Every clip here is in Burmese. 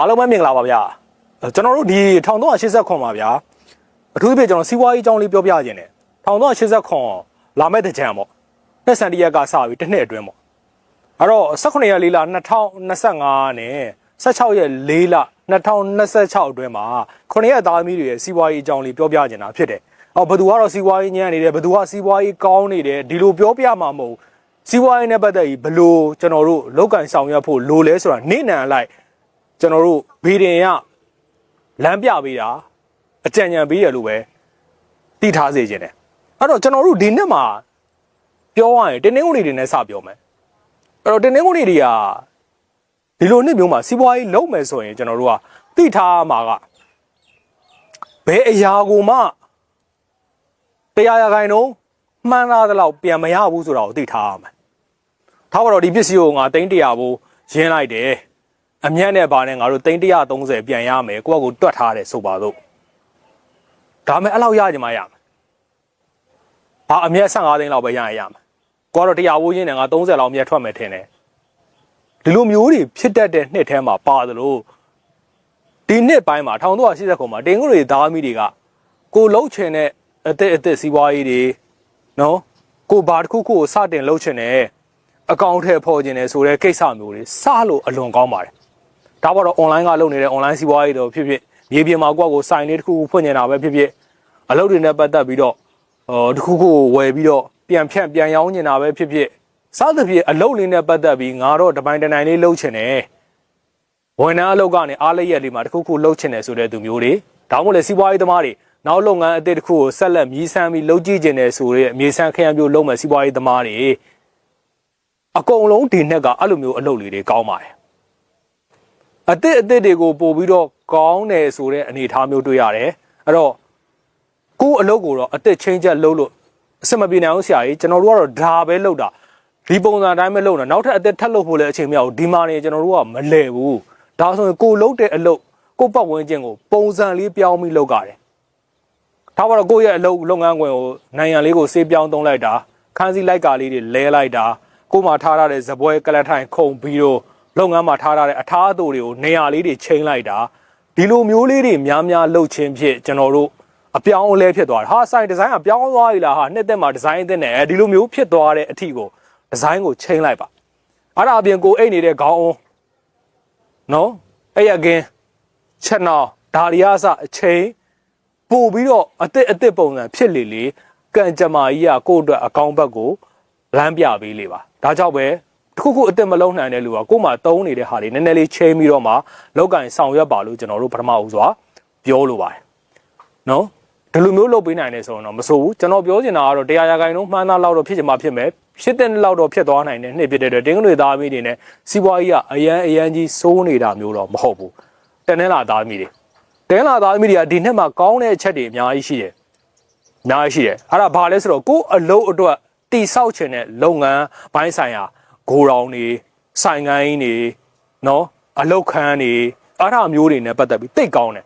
အားလုံးပဲမင်္ဂလာပါဗျာအဲကျွန်တော်တို့ဒီ1389ပါဗျာအထူးသဖြင့်ကျွန်တော်စီးပွားရေးအကြောင်းလေးပြောပြခြင်းတယ်1389လာမဲ့တဲ့ကြံပေါ့နှစ်စံတရက်ကစပြီးတစ်နှစ်အတွင်းပေါ့အဲ့တော့18ရက်4လ2025နဲ့16ရက်4လ2026အတွင်းမှာ9ရက်သားသမီးတွေရဲ့စီးပွားရေးအကြောင်းလေးပြောပြခြင်းတာဖြစ်တယ်အော်ဘယ်သူကတော့စီးပွားရေးညံ့နေတယ်ဘယ်သူကစီးပွားရေးကောင်းနေတယ်ဒီလိုပြောပြမှာမဟုတ်စီးပွားရေးနဲ့ပတ်သက်ပြီးဘယ်လိုကျွန်တော်တို့လောက်ကန်ဆောင်ရွက်ဖို့လိုလဲဆိုတာနေ့နံအလိုက် ကျွန်တော်တို့ဗီဒင်ရလမ်းပြပေးတာအကြံဉာဏ်ပေးရလို့ပဲတည်ထားစေခြင်းတယ်အဲ့တော့ကျွန်တော်တို့ဒီနှစ်မှာပြောရရင်တင်းနှင်းကုန်တွေနဲ့စပြောမယ်အဲ့တော့တင်းနှင်းကုန်တွေကဒီလိုနှစ်မျိုးမှာစီးပွားရေးလုပ်မယ်ဆိုရင်ကျွန်တော်တို့ကတည်ထားမှာကဘယ်အရာကိုမှတရားရခိုင်တော့မှန်းသားသလောက်ပြန်မရဘူးဆိုတာကိုသိထားရမယ်ထားပါတော့ဒီပစ္စည်းကိုငါသိန်း100ဘိုးရင်းလိုက်တယ် အမြတ်နဲ့ပါနဲ့ငါတို့330ပြန်ရမယ်ကိုယ့်အကူတွတ်ထားတယ်ဆိုပါတော့ဒါမဲ့အဲ့လောက်ရကြမှာရမယ်ဘာအမြတ်15သိန်းလောက်ပဲရရင်ရမယ်ကိုကတော့တရားဝိုးရင်းနဲ့ငါ30လောက်အမြတ်ထွက်မယ်ထင်တယ်ဒီလိုမျိုးတွေဖြစ်တတ်တဲ့နှစ်ထဲမှာပါသလိုဒီနှစ်ပိုင်းမှာ1380ခုမှာတင်ငွေတွေသားမီတွေကကိုလှုပ်ချင်တဲ့အသက်အသက်စီးပွားရေးတွေနော်ကိုဘာတစ်ခုခုကိုစတင်လှုပ်ချင်တဲ့အကောင့်ထဲဖော်ခြင်းတယ်ဆိုတဲ့ကိစ္စမျိုးတွေစလို့အလွန်ကောင်းပါတယ် ဒါပေါ်တော့ online ကလုပ်နေတဲ့ online စီးပွားရေးတော့ဖြစ်ဖြစ်မြေပြင်မှာကိုယ့်ကိုစိုင်လေးတစ်ခုခုဖွင့်နေတာပဲဖြစ်ဖြစ်အလုပ်တွေနဲ့ပတ်သက်ပြီးတော့ဟိုတစ်ခုခုဝယ်ပြီးတော့ပြန်ဖြန့်ပြန်ရောင်းနေတာပဲဖြစ်ဖြစ်စသဖြင့်အလုပ်လေးနဲ့ပတ်သက်ပြီးငါတော့တပိုင်းတနိုင်လေးလုပ်ချင်တယ်ဝန်ထမ်းအလုပ်ကနေအားလျက်လေးမှာတစ်ခုခုလုပ်ချင်တယ်ဆိုတဲ့သူမျိုးတွေဒါမှမဟုတ်လေစီးပွားရေးသမားတွေနောက်လုပ်ငန်းအသစ်တစ်ခုကိုဆက်လက်မြည်ဆန်းပြီးလုပ်ကြည့်ကျင်တယ်ဆိုတဲ့အမြည်ဆန်းခရမ်းမျိုးလုပ်မဲ့စီးပွားရေးသမားတွေအကုန်လုံးဒီနှစ်ကအဲ့လိုမျိုးအလုပ်လေးတွေကောင်းပါတယ် အသစ်အသစ်တွေကိုပို့ပြီးတော့ကောင်းတယ်ဆိုတဲ့အနေအထားမျိုးတွေ့ရတယ်အဲ့တော့ကိုယ့်အလုပ်ကိုတော့အသစ်ချင်းချက်လုပ်လို့အဆင်မပြေနိုင်အောင်ဆရာကြီးကျွန်တော်တို့ကတော့ဒါပဲလုပ်တာဒီပုံစံအတိုင်းပဲလုပ်တာနောက်ထပ်အသစ်ထပ်လုပ်ဖို့လည်းအချိန်မရဘူးဒီမှာနေကျွန်တော်တို့ကမလဲဘူးဒါဆိုရင်ကိုယ်လုပ်တဲ့အလုပ်ကိုယ့်ပတ်ဝန်းကျင်ကိုပုံစံလေးပြောင်းပြီးလုပ်ကြတယ်ဒါပါတော့ကိုယ့်ရဲ့အလုပ်လုပ်ငန်းခွင်ကိုနိုင်ငံလေးကိုစေးပြောင်းသုံးလိုက်တာခန်းစီလိုက်ကာလေးတွေလဲလိုက်တာကိုယ်မှာထားရတဲ့ဇပွဲကလတ်ထိုင်ခုံပြီးတော့ လုပ်ငန်းမှာထားရတဲ့အထားအသိုတွေကိုနေရာလေးတွေချိန်လိုက်တာဒီလိုမျိုးလေးတွေများများလှုပ်ချင်းဖြစ်ကျွန်တော်တို့အပြောင်းအလဲဖြစ်သွားတယ်ဟာဆိုင်ဒီဇိုင်းကပြောင်းသွားပြီလားဟာနှစ်သက်မှာဒီဇိုင်းအသစ်နဲ့အဲဒီလိုမျိုးဖြစ်သွားတဲ့အထီကိုဒီဇိုင်းကိုချိန်လိုက်ပါအဲ့ဒါအပြင်ကိုအိတ်နေတဲ့ခေါင်းအောင်နော်အဲ့ရကင်းချက်နောက်ဒါရီယာစအချိန်ပို့ပြီးတော့အစ်စ်အစ်စ်ပုံစံဖြစ်လေလေကံကြမ္မာကြီးကကိုယ့်အတွက်အကောင့်ဘက်ကိုလမ်းပြပေးလေပါဒါကြောင့်ပဲ တစ်ခုခုအစ်စ်မလုံးနိုင်တဲ့လူကကို့မှာတုံးနေတဲ့ဟာတွေနည်းနည်းလေးချိန်ပြီးတော့မှလောက်ကင်ဆောင်ရွက်ပါလို့ကျွန်တော်တို့ပထမဦးစွာပြောလိုပါတယ်နော်ဒီလိုမျိုးလုပ်ပေးနိုင်တယ်ဆိုရင်တော့မဆိုဘူးကျွန်တော်ပြောချင်တာကတော့တရားရဂိုင်လုံးမှန်းသားလောက်တော့ဖြစ်ချင်မှဖြစ်မယ်ဖြစ်တဲ့လောက်တော့ဖြစ်သွားနိုင်တယ်နှစ်ဖြစ်တဲ့အတွက်တင်းကတွေသားမိတွေနဲ့စီးပွားရေးကအရန်အရန်ကြီးစိုးနေတာမျိုးတော့မဟုတ်ဘူးတနင်္လာသားမိတွေတနင်္လာသားမိတွေကဒီနှစ်မှာကောင်းတဲ့အချက်တွေအများကြီးရှိတယ်အများကြီးရှိတယ်အဲ့ဒါဘာလဲဆိုတော့ကိုယ့်အလုပ်အတွက်တိဆောက်ခြင်းတဲ့လုပ်ငန်းဘိုင်းဆိုင်ရာ ဂိုရောင်တွေဆိုင်ကိုင်းတွေနော်အလုတ်ခန်းတွေအားထားမျိုးတွေနဲ့ပတ်သက်ပြီးတိတ်ကောင်းတယ်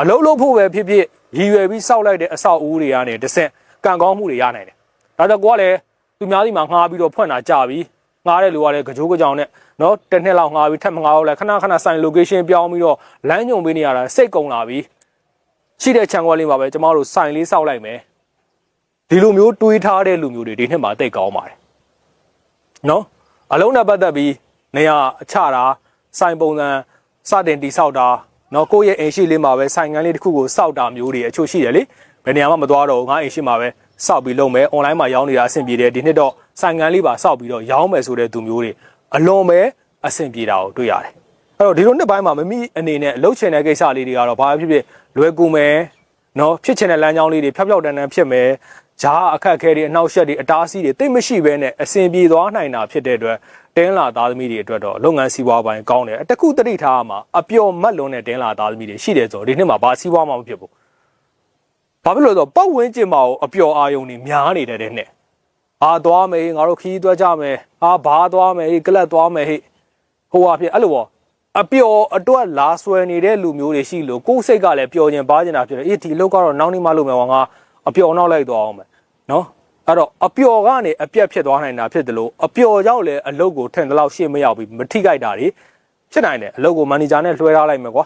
အလုတ်လုပ်ဖို့ပဲဖြစ်ဖြစ်ရည်ရွယ်ပြီးစောက်လိုက်တဲ့အဆောက်အဦတွေကနေတစ်ဆင့်ကံကောင်းမှုတွေရနိုင်တယ်ဒါကြောင့်ကိုကလည်းသူများစီမှာငှားပြီးတော့ဖွင့်တာကြပြီငှားတဲ့လူကလည်းကြိုးကြောင်နဲ့နော်တစ်နှစ်လောက်ငှားပြီးထပ်မငှားတော့လဲခဏခဏဆိုင် location ပြောင်းပြီးတော့လမ်းညွန်ပေးနေရတာစိတ်ကုန်လာပြီရှိတဲ့ခြံခွက်လေးမှာပဲကျမတို့ဆိုင်လေးစောက်လိုက်မယ်ဒီလိုမျိုးတွေးထားတဲ့လူမျိုးတွေဒီနှစ်မှာတိတ်ကောင်းပါတယ်နော် အလုံးနဲ့ပတ်သက်ပြီးနေရာအချတာစိုင်ပုံစံစတင်တိဆောက်တာနော်ကိုယ့်ရဲ့အိမ်ရှိလေးမှာပဲစိုင်ငန်းလေးတစ်ခုကိုစောက်တာမျိုးတွေအချို့ရှိတယ်လေဘယ်နေရာမှမသွားတော့ဘူးငါအိမ်ရှိမှာပဲစောက်ပြီးလုပ်မယ် online မှာရောင်းနေတာအဆင်ပြေတယ်ဒီနှစ်တော့စိုင်ငန်းလေးပါစောက်ပြီးတော့ရောင်းမယ်ဆိုတဲ့သူမျိုးတွေအလွန်ပဲအဆင်ပြေတာကိုတွေ့ရတယ်အဲ့တော့ဒီလိုနှစ်ပိုင်းမှာမမိအနေနဲ့လှုပ်ချင်တဲ့ကိစ္စလေးတွေကတော့ဘာဖြစ်ဖြစ်လွယ်ကူမယ်နော်ဖြစ်ချင်တဲ့လမ်းကြောင်းလေးတွေဖြောက်ဖြောက်တန်းတန်းဖြစ်မယ် ဂျားအခက်အခဲတွေအနောက်ရှက်တွေအတားအဆီးတွေတိတ်မရှိဘဲနဲ့အဆင်ပြေသွားနိုင်တာဖြစ်တဲ့အတွက်တင်းလာသားသမီးတွေအတွက်တော့လုပ်ငန်းစီးပွားပိုင်းကောင်းတယ်အတကူတတိထားမှာအပျော်မတ်လွန်းတဲ့တင်းလာသားသမီးတွေရှိတယ်ဆိုတော့ဒီနှစ်မှာဘာစီးပွားမှမဖြစ်ဘူးဘာဖြစ်လို့လဲဆိုတော့ပတ်ဝန်းကျင်မှာအပျော်အာယုံတွေများနေတဲ့တဲ့နှစ်အာသွားမယ်ငါတို့ခီးသွားကြမယ်အာဘာသွားမယ်ဟေးကလပ်သွားမယ်ဟေးဟိုဟာဖြစ်အဲ့လိုပေါ့အပျော်အတွက်လာဆွဲနေတဲ့လူမျိုးတွေရှိလို့ကိုယ်စိတ်ကလည်းပျော်ခြင်းပါခြင်းတာဖြစ်တယ်အေးဒီလောက်ကတော့နောက်နေ့မှလုပ်မယ်ဟောငါ အပျော်နောက်လိုက်သွားအောင်မယ်နော်အဲ့တော့အပျော်ကနေအပြက်ဖြစ်သွားနိုင်တာဖြစ်တယ်လို့အပျော်ကြောင့်လည်းအလုတ်ကိုထင်တဲ့လောက်ရှေ့မရောက်ပြီးမထိခိုက်တာတွေဖြစ်နိုင်တယ်အလုပ်ကိုမန်နေဂျာနဲ့လွှဲထားလိုက်မယ်ကွာ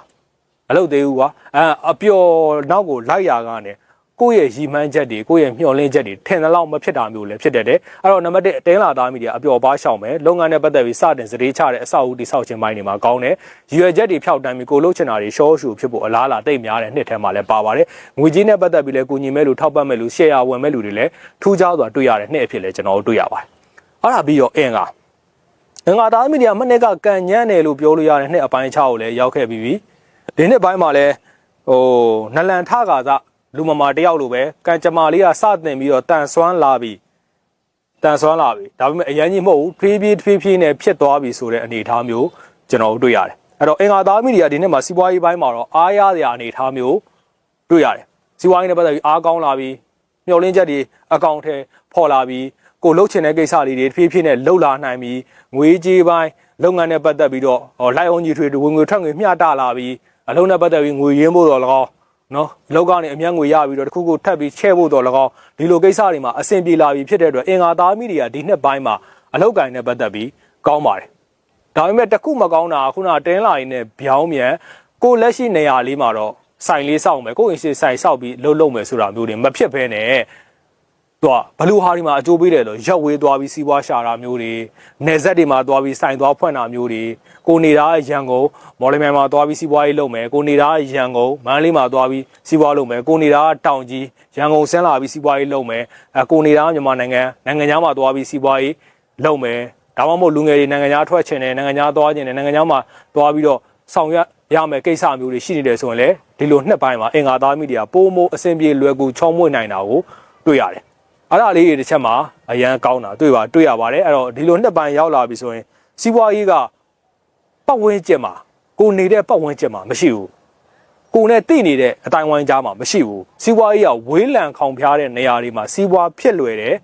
အလုပ်သေးဘူးကွာအဲအပျော်နောက်ကိုလိုက်ရာကနေ ကိုယ့်ရဲ့ရီမှန်းချက်တွေကိုယ့်ရဲ့မျှော်လင့်ချက်တွေထင်သလောက်မဖြစ်တာမျိုးလည်းဖြစ်တတ်တယ်အဲ့တော့နံပါတ်1အတင်းလာသားမိတွေအပျော်ပါရှောင်မယ်လုပ်ငန်းနဲ့ပတ်သက်ပြီးစတင်စတေးချတဲ့အဆောက်အဦတိဆောက်ခြင်းပိုင်းတွေမှာကောင်းတယ်ရည်ရွယ်ချက်တွေဖြောက်တန်းပြီးကိုလှုပ်ချင်တာတွေရှော့ရှူဖြစ်ဖို့အလားအလာတိတ်များတဲ့နှစ်ထဲမှာလည်းပါပါတယ်ငွေကြေးနဲ့ပတ်သက်ပြီးလည်းကိုညီမဲ့လူထောက်ပံ့မဲ့လူရှယ်ယာဝင်မဲ့လူတွေလည်းထူးခြားစွာတွေ့ရတဲ့နှစ်အဖြစ်လည်းကျွန်တော်တို့တွေ့ရပါတယ်အဲ့ဒါပြီးတော့အင်္ဂါငငါသားမီဒီယာမနေ့ကကန်ညံ့တယ်လို့ပြောလို့ရတဲ့နှစ်အပိုင်း6ကိုလည်းရောက်ခဲ့ပြီးပြီဒီနှစ်ပိုင်းမှာလည်းဟိုနလန်ထကာသ လူမမာတယောက်လိုပဲကန်ကြမာလေးကစတင်ပြီးတော့တန်ဆွမ်းလာပြီတန်ဆွမ်းလာပြီဒါပေမဲ့အရင်ကြီးမဟုတ်ဘူးဖြည်းဖြည်းဖြည်းဖြည်းနဲ့ဖြစ်သွားပြီဆိုတဲ့အနေအထားမျိုးကျွန်တော်တို့တွေ့ရတယ်အဲ့တော့အင်္ဂါသားမီဒီယာဒီနှစ်မှာစီးပွားရေးပိုင်းမှာတော့အားရစရာအနေအထားမျိုးတွေ့ရတယ်စီးပွားရေးနဲ့ပတ်သက်ပြီးအားကောင်းလာပြီမျှော်လင့်ချက်တွေအကောင့်ထဲပေါ်လာပြီကိုလှုပ်ချင်တဲ့ကိစ္စလေးတွေဖြည်းဖြည်းနဲ့လှုပ်လာနိုင်ပြီငွေကြေးပိုင်းလုပ်ငန်းနဲ့ပတ်သက်ပြီးတော့ဟောလိုက်အောင်ကြီးထွေဝင်ငွေထွက်ငွေမျှတလာပြီအလုံးနဲ့ပတ်သက်ပြီးငွေရင်းဖို့တော့လကောက် နော်လောက်ကနေအမျက်ငွေရပြီးတော့တခုခုထပ်ပြီးချဲ့ဖို့တော့လကောက်ဒီလိုကိစ္စတွေမှာအဆင်ပြေလာပြီဖြစ်တဲ့အတွက်အင်္ဂါသားမိတွေကဒီနှစ်ပိုင်းမှာအလောက်ကင်နဲ့ပတ်သက်ပြီးကောင်းပါတယ်ဒါပေမဲ့တခုမကောင်းတာကခုနတင်းလာရင်းနဲ့ဗျောင်းမြန်ကိုလက်ရှိနေရာလေးမှာတော့ဆိုင်လေးစောက်မယ်ကိုအင်ရှိဆိုင်စောက်ပြီးလှုပ်လှုပ်မယ်ဆိုတာမျိုးတွေမဖြစ်ဘဲနဲ့ သူကဘလူဟာဒီမှာအကျိုးပေးတယ်လို့ရက်ဝေးသွားပြီးစီးပွားရှာတာမျိုးတွေနေဆက်တွေမှာသွားပြီးစိုင်သွားဖွင့်တာမျိုးတွေကိုနေတာရန်ကုန်မော်လမြိုင်မှာသွားပြီးစီးပွားရေးလုပ်မယ်ကိုနေတာရန်ကုန်မန္တလေးမှာသွားပြီးစီးပွားလုပ်မယ်ကိုနေတာတောင်ကြီးရန်ကုန်ဆင်းလာပြီးစီးပွားရေးလုပ်မယ်အဲကိုနေတာမြန်မာနိုင်ငံနိုင်ငံခြားမှာသွားပြီးစီးပွားရေးလုပ်မယ်ဒါမှမဟုတ်လူငယ်တွေနိုင်ငံခြားထွက်ချင်တယ်နိုင်ငံခြားသွားချင်တယ်နိုင်ငံခြားမှာသွားပြီးတော့ဆောင်ရွက်ရမယ်ကိစ္စမျိုးတွေရှိနေတယ်ဆိုရင်လေဒီလိုနှစ်ပိုင်းမှာအင်္ဂါသားမိတွေကပိုမိုအဆင်ပြေလွယ်ကူချောမွေ့နိုင်တာကိုတွေ့ရတယ် အဲ့ဒါလေးတွေတစ်ချက်မှာအရန်ကောင်းတာတွေ့ပါတွေ့ရပါတယ်အဲ့တော့ဒီလိုနှစ်ပိုင်းရောက်လာပြီဆိုရင်စီးပွားရေးကပတ်ဝန်းကျင်မှာကိုနေတဲ့ပတ်ဝန်းကျင်မှာမရှိဘူးကိုနဲ့တည်နေတဲ့အတိုင်းဝိုင်းကြားမှာမရှိဘူးစီးပွားရေးကဝေးလံခေါင်ဖျားတဲ့နေရာတွေမှာစီးပွားဖြစ်လွယ်တယ်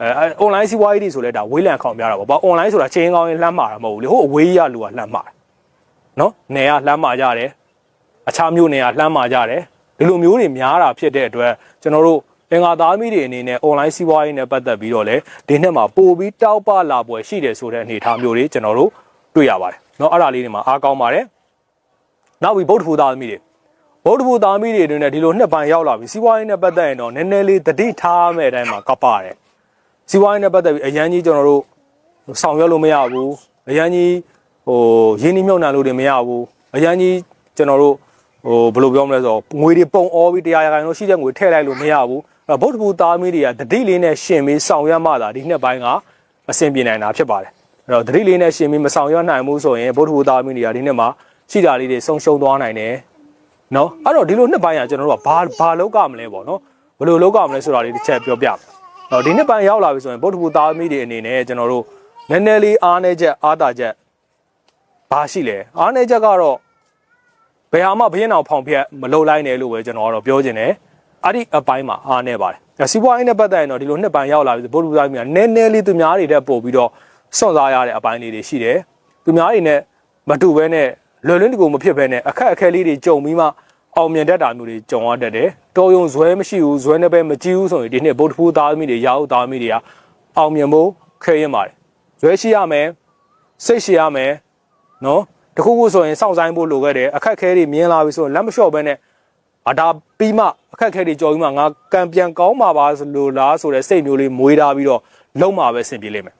အဲအွန်လိုင်းစီးပွားရေးတွေဆိုလဲဒါဝေးလံခေါင်ဖျားတာပေါ့ဘာအွန်လိုင်းဆိုတာချင်းကောင်းရင်လှမ်းမှာတာမဟုတ်ဘူးလေဟိုအဝေးရလူကလှမ်းမှာတာနော်နေရလှမ်းမှာကြတယ်အခြားမျိုးနေရလှမ်းမှာကြတယ်ဒီလိုမျိုးတွေများတာဖြစ်တဲ့အတွက်ကျွန်တော်တို့ အင်္ဂါသားမိတွေအနေနဲ့ online စီးပွားရေးနဲ့ပတ်သက်ပြီးတော့လည်းဒီနှစ်မှာပို့ပြီးတောက်ပလာပွဲရှိတယ်ဆိုတဲ့အနေအထားမျိုးတွေကျွန်တော်တို့တွေ့ရပါတယ်เนาะအဲ့ဒါလေးတွေမှာအားကောင်းပါတယ်နောက်ပြီးဗုဒ္ဓဘုသားမိတွေဗုဒ္ဓဘုသားမိတွေအနေနဲ့ဒီလိုနှစ်ပိုင်းရောက်လာပြီစီးပွားရေးနဲ့ပတ်သက်ရင်တော့နည်းနည်းလေးတတိထားမဲ့အတိုင်းမှာကပ်ပါတယ်စီးပွားရေးနဲ့ပတ်သက်ပြီးအရန်ကြီးကျွန်တော်တို့ဆောင်ရွက်လို့မရဘူးအရန်ကြီးဟိုရင်းနှီးမြှုပ်နှံလို့တွေမရဘူးအရန်ကြီးကျွန်တော်တို့ ဟိုဘယ်လိုပြောမလဲဆိုတော့ငွေတွေပုံအောပြီးတရားရခိုင်လို့ရှိတဲ့ငွေထည့်လိုက်လို့မရဘူးအဲ့ ဗုဒ္ဓဘူသားမီးတွေကတတိလေးနဲ့ရှင်ပြီးဆောင်ရွက်မှသာဒီနှစ်ပိုင်းကအဆင်ပြေနိုင်တာဖြစ်ပါတယ်အဲ့တော့တတိလေးနဲ့ရှင်ပြီးမဆောင်ရွက်နိုင်ဘူးဆိုရင်ဗုဒ္ဓဘူသားမီးတွေကဒီနှစ်မှာရှိတာလေးတွေဆုံးရှုံးသွားနိုင်တယ်နော်အဲ့တော့ဒီလိုနှစ်ပိုင်းကကျွန်တော်တို့ကဘာဘာလောက်ကမလဲပေါ့နော်ဘယ်လိုလောက်ကမလဲဆိုတာလေးတစ်ချက်ပြောပြမယ်အဲ့တော့ဒီနှစ်ပိုင်းရောက်လာပြီဆိုရင်ဗုဒ္ဓဘူသားမီးတွေအနေနဲ့ကျွန်တော်တို့နည်းနည်းလေးအားနေချက်အားတာချက်ဘာရှိလဲအားနေချက်ကတော့ဘယ်ဟာမှဘရင်အောင်ဖောင်ဖျက်မလုပ်လိုက်နဲ့လို့ပဲကျွန်တော်ကတော့ပြောချင်တယ် အဲ့ဒီအပိုင်းမှာအားနေပါတယ်ဒါစီးပွားရေးနဲ့ပတ်သက်ရင်တော့ဒီလိုနှစ်ပိုင်းရောက်လာပြီဗုဒ္ဓဘုရားမြတ်နည်းနည်းလေးသူများတွေတက်ပို့ပြီးတော့စွန့်စားရတဲ့အပိုင်းလေးတွေရှိတယ်သူများတွေနဲ့မတူဘဲနဲ့လွယ်လွန်းတကူမဖြစ်ဘဲနဲ့အခက်အခဲလေးတွေကြုံပြီးမှအောင်မြင်တတ်တာမျိုးတွေကြုံရတတ်တယ်တော်ယုံဇွဲမရှိဘူးဇွဲနဲ့ပဲမကြည့်ဘူးဆိုရင်ဒီနှစ်ဗုဒ္ဓဘုသားသမီးတွေရာဟုသားသမီးတွေကအောင်မြင်ဖို့ခဲရင်ပါတယ်ဇွဲရှိရမယ်စိတ်ရှိရမယ်နော်တခုခုဆိုရင်စောင့်ဆိုင်ဖို့လိုခဲ့တယ်အခက်ခဲတွေမြင်လာပြီဆိုရင်လက်မလျှော့ဘဲနဲ့ အဒါပြီးမှအခက်ခဲတွေကြော်ပြီးမှငါကံပြန်ကောင်းမှာပါလို့လားဆိုတဲ့စိတ်မျိုးလေးမွေးထားပြီးတော့လုံးမှာပဲဆင်ပြေလိမ့်မယ်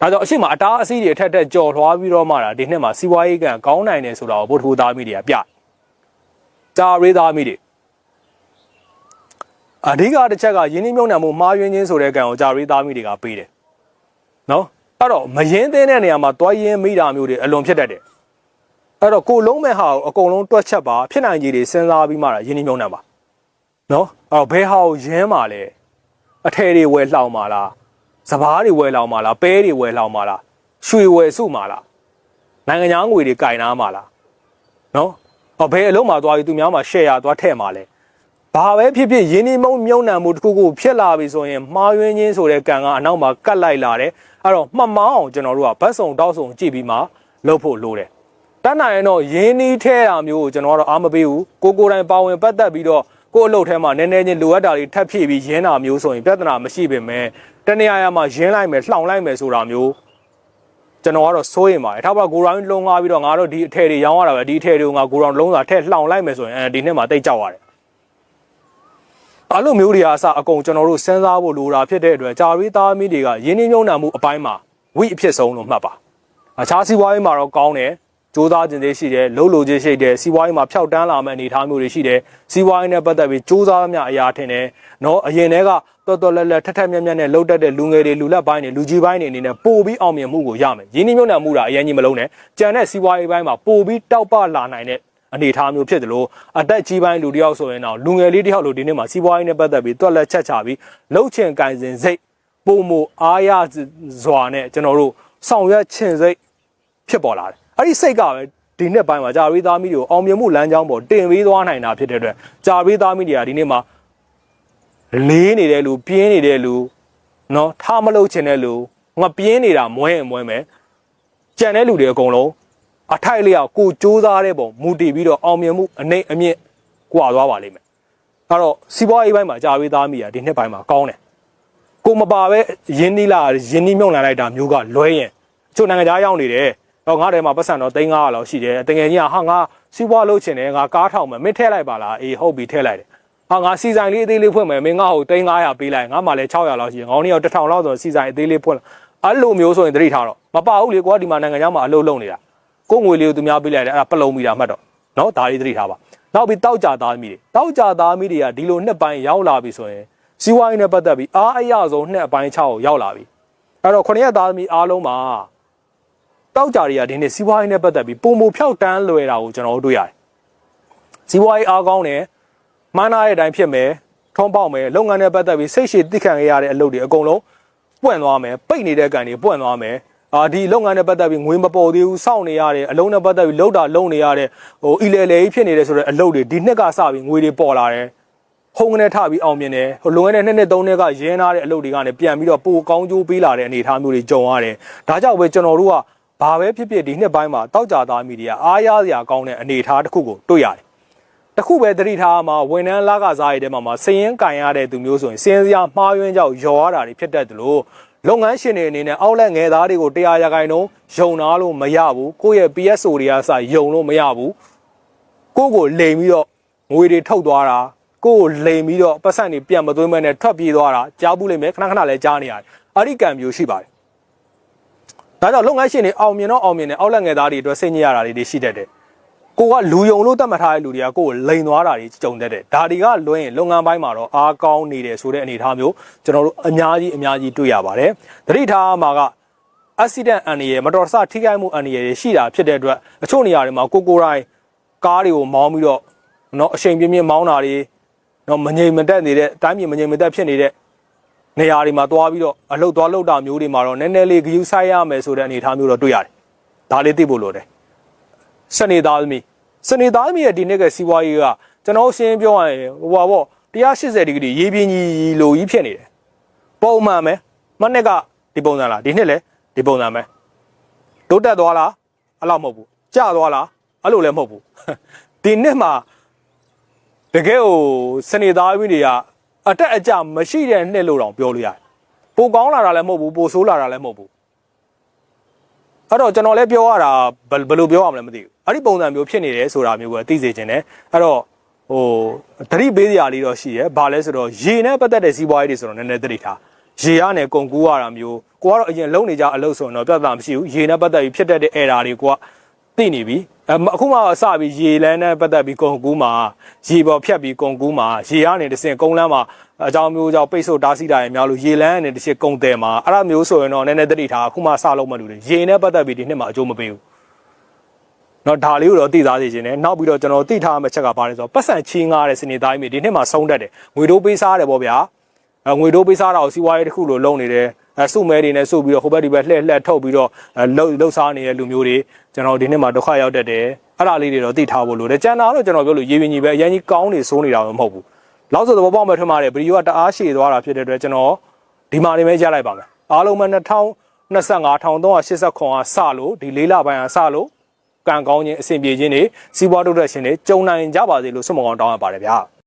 ဒါကြောင့်အရှိမအတားအဆီးတွေထက်ထက်ကြော်လွှားပြီးတော့မှဒါဒီနှစ်မှာစီးပွားရေးကံကောင်းနိုင်တယ်ဆိုတာကိုဗုဒ္ဓဘုသားမိတွေကပြကြာရေးသားမိတွေအဓိကတစ်ချက်ကယင်းနှမြုံနှံမှုမှားယွင်းခြင်းဆိုတဲ့ကံကိုကြာရေးသားမိတွေကပေးတယ်နော်အဲ့တော့မရင်သင်းတဲ့နေရာမှာတွားရင်းမိတာမျိုးတွေအလွန်ဖြစ်တတ်တယ် အဲ့တော့ကိုလုံးမဲ့ဟာကိုအကုန်လုံးတွက်ချက်ပါဖြစ်နိုင်ခြေတွေစဉ်းစားပြီးမှရင်းနှီးမြှုပ်နှံပါနော်အဲ့တော့ဘယ်ဟာကိုရင်းပါလဲအထည်တွေဝယ်လှောင်ပါလားစပားတွေဝယ်လှောင်ပါလားပဲတွေဝယ်လှောင်ပါလားရွှေဝယ်စုပါလားနိုင်ငံသားငွေတွေကင်နာပါလားနော်အော်ဘယ်အလုံးမှာသွားပြီးသူများမှာ share ရသွားထည့်မှာလဲဘာပဲဖြစ်ဖြစ်ရင်းနှီးမုံမြုံနံမှုတစ်ခုခုဖြစ်လာပြီဆိုရင်မှားယွင်းခြင်းဆိုတဲ့ကံကအနောက်မှာကတ်လိုက်လာတယ်အဲ့တော့မှတ်မောင်းအောင်ကျွန်တော်တို့ကဘတ်စုံတောက်စုံကြည့်ပြီးမှလုပ်ဖို့လိုတယ် တတ်နိုင်ရင်တော့ရင်းနှီးထဲတာမျိုးကိုကျွန်တော်ကတော့အားမပေးဘူးကိုကိုယ်တိုင်ပါဝင်ပတ်သက်ပြီးတော့ကိုယ့်အလုပ်ထဲမှာနည်းနည်းချင်းလိုအပ်တာတွေထပ်ဖြည့်ပြီးရင်းတာမျိုးဆိုရင်ပြဿနာမရှိပေမဲ့တနေရာရာမှာရင်းလိုက်မယ်လှောင်လိုက်မယ်ဆိုတာမျိုးကျွန်တော်ကတော့စိုးရင်ပါတယ်ထားပါကိုရောင်းလုံးငားပြီးတော့ငါတို့ဒီအထည်တွေရောင်းရတာပဲဒီအထည်တွေကိုငါကိုရောင်းလုံးစာထည့်လှောင်လိုက်မယ်ဆိုရင်အဲဒီနှစ်မှာတိတ်ကြောက်ရတယ်အဲ့လိုမျိုးတွေအားအစအကုန်ကျွန်တော်တို့စဉ်းစားဖို့လိုတာဖြစ်တဲ့အတွက်ဂျာရီသားမီတွေကရင်းနှီးမြုံနှံမှုအပိုင်းမှာဝိအဖြစ်ဆုံးလို့မှတ်ပါအခြားစီးပွားရေးမှာတော့ကောင်းတယ် စူးစမ်းခြင်းတွေရှိတယ်လှုပ်လို့ခြင်းရှိတယ်စီးပွားရေးမှာဖျောက်တန်းလာမယ့်အနေအထားမျိုးတွေရှိတယ်စီးပွားရေးနဲ့ပတ်သက်ပြီးစူးစမ်းမြအရာထင်တယ်နော်အရင်တည်းကတော်တော်လက်လက်ထက်ထက်မြက်မြက်နဲ့လှုပ်တတ်တဲ့လူငယ်တွေလူလက်ပိုင်းတွေလူကြီးပိုင်းတွေအနေနဲ့ပိုပြီးအောင်မြင်မှုကိုရမယ်ရင်းနှီးမြှုပ်နှံမှုတာအရင်ကြီးမလုံးနဲ့ကြံတဲ့စီးပွားရေးပိုင်းမှာပိုပြီးတောက်ပလာနိုင်တဲ့အနေထားမျိုးဖြစ်တယ်လို့အတက်ကြီးပိုင်းလူတယောက်ဆိုရင်တော့လူငယ်လေးတယောက်လိုဒီနေ့မှာစီးပွားရေးနဲ့ပတ်သက်ပြီးတွက်လက်ချက်ချပြီးလှုပ်ချင်ကန်စင်စိတ်ပုံမအားရစွာနဲ့ကျွန်တော်တို့ဆောင်ရွက်ချင်စိတ်ဖြစ်ပေါ်လာတယ် အဲ့ဒီစိတ်ကပဲဒီနှစ်ပိုင်းမှာဂျာရီသားမီတွေကိုအောင်မြင်မှုလမ်းကြောင်းပေါ်တင်ပေးသွားနိုင်တာဖြစ်တဲ့အတွက်ဂျာရီသားမီတွေကဒီနေ့မှာလေးနေတဲ့လူပြင်းနေတဲ့လူနော်ထားမလို့ချင်တဲ့လူငါပြင်းနေတာမွဲရင်မွဲမယ်ကြံတဲ့လူတွေအကုန်လုံးအထိုက်လျောက်ကိုစူးစားတဲ့ပုံမူတည်ပြီးတော့အောင်မြင်မှုအနိုင်အမြင့်ကွာသွားပါလိမ့်မယ်အဲ့တော့စီးပွားရေးပိုင်းမှာဂျာရီသားမီကဒီနှစ်ပိုင်းမှာကောင်းတယ်ကိုမပါပဲရင်းနှီးလာရင်းနှီးမြုံလာလိုက်တာမျိုးကလွဲရင်အချို့နိုင်ငံသားရောက်နေတယ် တော့ငါထဲမှာပတ်စံတော့300လောက်ရှိတယ်တကယ်ကြီးကဟာငါစီးပွားလုပ်ချင်တယ်ငါကားထောင်မယ်မင်းထည့်လိုက်ပါလားအေးဟုတ်ပြီထည့်လိုက်တယ်ဟာငါစီဆိုင်လေးအသေးလေးဖွင့်မယ်မင်းငါ့ကို300ပေးလိုက်ငါမှလည်း600လောက်ရှိတယ်ငေါင်းနေတော့1000လောက်ဆိုစီဆိုင်အသေးလေးဖွင့်အဲ့လိုမျိုးဆိုရင်သတိထားတော့မပါဘူးလေကွာဒီမှာနိုင်ငံခြားမှာအလုပ်လုပ်နေတာကိုငွေလေးကိုသူများပေးလိုက်တယ်အဲ့ဒါပလုံမိတာမှတ်တော့နော်ဒါလေးသတိထားပါနောက်ပြီးတောက်ကြသားမိတွေတောက်ကြသားမိတွေကဒီလိုနှစ်ပိုင်းရောက်လာပြီဆိုရင်စီးပွားရေးနဲ့ပတ်သက်ပြီးအားအရဆုံးနှစ်အပိုင်း6ကိုရောက်လာပြီအဲ့တော့ခုနှစ်ရက်သားသမီးအားလုံးမှာ တောက်ကြတွေကဒီနေ့စီးပွားရေးနဲ့ပတ်သက်ပြီးပုံမဖြောက်တန်းလွယ်တာကိုကျွန်တော်တို့တွေ့ရတယ်စီးပွားရေးအားကောင်းတယ်မှန်းထားတဲ့အတိုင်းဖြစ်မယ်ထုံးပေါက်မယ်လုပ်ငန်းနဲ့ပတ်သက်ပြီးစိတ်ရှည်သိခံရတဲ့အလုပ်တွေအကုန်လုံးပွင့်သွားမယ်ပိတ်နေတဲ့ကန်တွေပွင့်သွားမယ်အာဒီလုပ်ငန်းနဲ့ပတ်သက်ပြီးငွေမပေါ်သေးဘူးစောင့်နေရတယ်အလုံးနဲ့ပတ်သက်ပြီးလောက်တာလုံနေရတဲ့ဟိုအီလေလေကြီးဖြစ်နေတဲ့ဆိုတဲ့အလုပ်တွေဒီနှစ်ကစပြီးငွေတွေပေါ်လာတယ်ဟုံကနေထပြီးအောင်မြင်တယ်ဟိုလွန်ခဲ့တဲ့နှစ်နှစ်သုံးနှစ်ကရင်းထားတဲ့အလုပ်တွေကနေပြန်ပြီးတော့ပိုကောင်းကျိုးပေးလာတဲ့အနေအထားမျိုးတွေကြုံရတယ်ဒါကြောင့်ပဲကျွန်တော်တို့က ဘာပဲဖြစ်ဖြစ်ဒီနှစ်ပိုင်းမှာတောက်ကြသားမိတွေကအားရစရာကောင်းတဲ့အနေအထားတစ်ခုကိုတွေ့ရတယ်တခုပဲသတိထားမှာဝန်ထမ်းလာကစားရတဲ့မှာမှာစည်ရင်ကင်ရတဲ့သူမျိုးဆိုရင်စည်ရင်စရာမှားယွင်းကြောက်ရော်ရတာတွေဖြစ်တတ်တယ်လို့လုပ်ငန်းရှင်တွေအနေနဲ့အောက်လက်ငယ်သားတွေကိုတရားရဂိုင်နှုန်းယုံနာလို့မရဘူးကိုယ့်ရဲ့ PSO တွေကစယုံလို့မရဘူးကိုယ့်ကိုလိမ်ပြီးတော့ငွေတွေထုတ်သွားတာကိုယ့်ကိုလိမ်ပြီးတော့ပတ်စံတွေပြန်မသွင်းမဲနဲ့ထွက်ပြေးသွားတာကြားဘူးလိမ့်မယ်ခဏခဏလည်းကြားနေရတယ်အဲ့ဒီကံမျိုးရှိပါတယ် ဒါကြောင့်လုပ်ငန်းရှင်တွေအောင်မြင်တော့အောင်မြင်တယ်အောက်လက်ငယ်သားတွေအတွက်စိတ်ညစ်ရတာတွေရှိတတ်တယ်ကိုကလူယုံလို့တတ်မှတ်ထားတဲ့လူတွေကကိုကိုလိန်သွားတာတွေကြုံတတ်တယ်ဒါတွေကလွှဲရင်လုပ်ငန်းပိုင်းမှာတော့အားကောင်းနေတယ်ဆိုတဲ့အနေအထားမျိုးကျွန်တော်တို့အများကြီးအများကြီးတွေ့ရပါတယ်သတိထားမှာက accident အန္တရာယ်မတော်တဆထိခိုက်မှုအန္တရာယ်တွေရှိတာဖြစ်တဲ့အတွက်အချို့နေရာတွေမှာကိုကိုတိုင်းကားတွေကိုမောင်းပြီးတော့เนาะအချိန်ပြင်းပြင်းမောင်းတာတွေเนาะမငြိမ်မသက်နေတဲ့အတိုင်းမြေမငြိမ်မသက်ဖြစ်နေတဲ့ နေရာတွေမှာသွားပြီးတော့အလုတ်သွားလုတ်တာမျိုးတွေမှာတော့နည်းနည်းလေးဂရုစိုက်ရမယ်ဆိုတဲ့အနေအထားမျိုးတော့တွေ့ရတယ်ဒါလေးသိဖို့လိုတယ်စနေသားသမီးစနေသားသမီးရဲ့ဒီနေ့ကစီးပွားရေးကကျွန်တော်ရှင်းပြောရရင်ဟိုပါပေါ့180ဒီဂရီရေပြင်းကြီးလိုကြီးဖြစ်နေတယ်ပုံမှန်ပဲမနေ့ကဒီပုံစံလားဒီနှစ်လည်းဒီပုံစံပဲတိုးတက်သွားလားအဲ့လောက်မဟုတ်ဘူးကျသွားလားအဲ့လိုလည်းမဟုတ်ဘူးဒီနှစ်မှာတကယ်ဟိုစနေသားသမီးတွေက အတက်အကျမရှိတဲ့နှစ်လို့တောင်ပြောလို့ရတယ်ပိုကောင်းလာတာလည်းမဟုတ်ဘူးပိုဆိုးလာတာလည်းမဟုတ်ဘူးအဲ့တော့ကျွန်တော်လည်းပြောရတာဘယ်ဘယ်လိုပြောရမလဲမသိဘူးအဲ့ဒီပုံစံမျိုးဖြစ်နေတယ်ဆိုတာမျိုးပဲသိစေချင်တယ်အဲ့တော့ဟိုသတိပေးစရာလေးတော့ရှိရဲဘာလဲဆိုတော့ရေနဲ့ပတ်သက်တဲ့စီးပွားရေးတွေဆိုတော့နည်းနည်းသတိထားရေရနဲ့ကုန်ကူးရတာမျိုးကိုကတော့အရင်လုံနေကြအလုပ်ဆိုတော့ပြဿနာမရှိဘူးရေနဲ့ပတ်သက်ပြီးဖြစ်တတ်တဲ့ error တွေကိုက သိနေပြီအခုမှအစပြီးရေလန်းနဲ့ပတ်သက်ပြီးကုန်ကူးမှာရေပေါ်ဖြတ်ပြီးကုန်ကူးမှာရေရနဲ့တစင်ကုန်းလန်းမှာအကြောင်းမျိုးကြောင့်ပိတ်ဆို့တားဆီးတာရများလို့ရေလန်းနဲ့တချစ်ကုန်တယ်မှာအဲ့ဒါမျိုးဆိုရင်တော့နည်းနည်းသတိထားအခုမှစလို့မလို့လေရေနဲ့ပတ်သက်ပြီးဒီနှစ်မှာအကျိုးမပေးဘူးနော်ဒါလေးကိုတော့သိသားစေခြင်းနဲ့နောက်ပြီးတော့ကျွန်တော်သိထားမယ့်ချက်ကဘာလဲဆိုတော့ပတ်စံချင်းငားတဲ့စနေသားကြီးမြေဒီနှစ်မှာဆုံးတတ်တယ်ငွေတိုးပေးစားတယ်ပေါ့ဗျာအဲငွေတိုးပေးစားတာကိုစီးပွားရေးတစ်ခုလိုလုပ်နေတယ်အဲ စုမဲတွေနဲ့စုပြီးတော့ဟိုဘက်ဒီဘက်လှည့်လှည့်ထုတ်ပြီးတော့လှုပ်လှုပ်စားနေတဲ့လူမျိုးတွေကျွန်တော်ဒီနှစ်မှာဒုက္ခရောက်တတ်တယ်အဲ့ဒါလေးတွေတော့သိထားဖို့လိုတယ်ကျန်တာတော့ကျွန်တော်ပြောလို့ရေပြင်ကြီးပဲအရင်ကြီးကောင်းနေစိုးနေတာတော့မဟုတ်ဘူးလောက်ဆိုသဘောပေါက်မဲ့ထွန်းပါတယ်ဗီဒီယိုကတအားရှည်သွားတာဖြစ်တဲ့အတွက်ကျွန်တော်ဒီမှာနေမဲရလိုက်ပါမယ်အားလုံးပဲ2025 1389ကစလို့ဒီလေးလပိုင်းကစလို့ကံကောင်းခြင်းအဆင်ပြေခြင်းတွေစီးပွားတိုးတက်ခြင်းတွေကြုံနိုင်ကြပါစေလို့ဆုမကောင်းတောင်းရပါတယ်ဗျာ